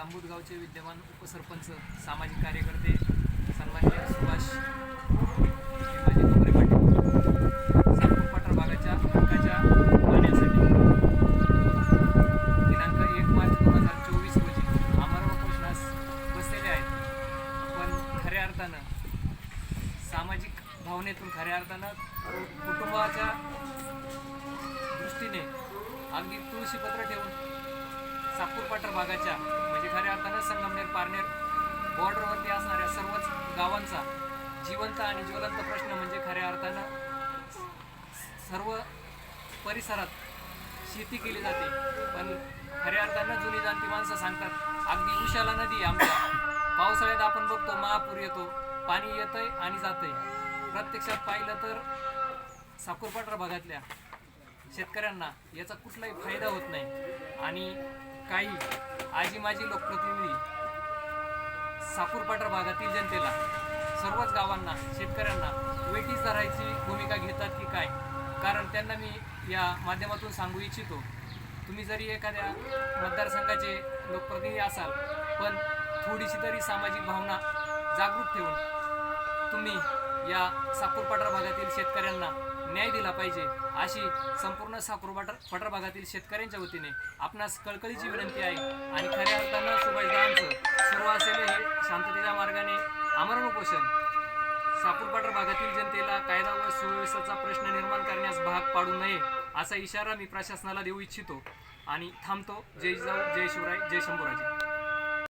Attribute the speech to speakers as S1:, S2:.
S1: जांबूदगावचे विद्यमान उपसरपंच सामाजिक कार्यकर्ते सन्माननीय सुभाष शिवाजी डोंगरे पाटील. सातपूर पठार भागाच्या हक्काच्या पाण्यासाठी. दिनांक एक मार्च दोन हजार चोवीस रोजी आमरण उपोषणास बसलेले आहेत. पण खऱ्या अर्थानं सामाजिक भावनेतून खऱ्या अर्थानं कुटुंबाच्या दृष्टीने अगदी तुळशीपत्र ठेवून सागपूर पठार भागाच्या खऱ्या अर्थानं संगमनेर पारनेर बॉर्डरवरती असणाऱ्या सर्वच गावांचा जिवंत आणि ज्वलंत प्रश्न म्हणजे खऱ्या अर्थानं सर्व परिसरात शेती केली जाते. पण खऱ्या अर्थानं जुनी जाणती माणसं सांगतात अगदी उशाला नदी आमच्या. पावसाळ्यात आपण बघतो महापूर येतो पाणी येतंय आणि जातंय. प्रत्यक्षात पाहिलं तर साखरपाटरा भागातल्या शेतकऱ्यांना याचा कुठलाही फायदा होत नाही. आणि काही आजी माजी लोकप्रतिनिधी सापूरपाटर भागातील जनतेला सर्वच गावांना शेतकऱ्यांना वेटीस धरायची भूमिका घेतात की काय? कारण त्यांना मी या माध्यमातून सांगू इच्छितो. तुम्ही जरी एखाद्या मतदारसंघाचे लोकप्रतिनिधी असाल पण थोडीशी तरी सामाजिक भावना जागृत ठेवून तुम्ही या साकूरपाटरा भागातील शेतकऱ्यांना न्याय दिला पाहिजे अशी संपूर्ण साखर पठार भागातील शेतकऱ्यांच्या वतीने आपणास कळकळीची विनंती आहे. आणि खऱ्या अर्थानं सुभाषदांचं सुरू असलेले हे शांततेच्या मार्गाने आमरण उपोषण. साकूरपाटर भागातील जनतेला कायदा व सुव्यवस्थेचा प्रश्न निर्माण करण्यास भाग पाडू नये असा इशारा मी प्रशासनाला देऊ इच्छितो. आणि थांबतो. जय जाऊ जय शिवराय जय शंभूराजे.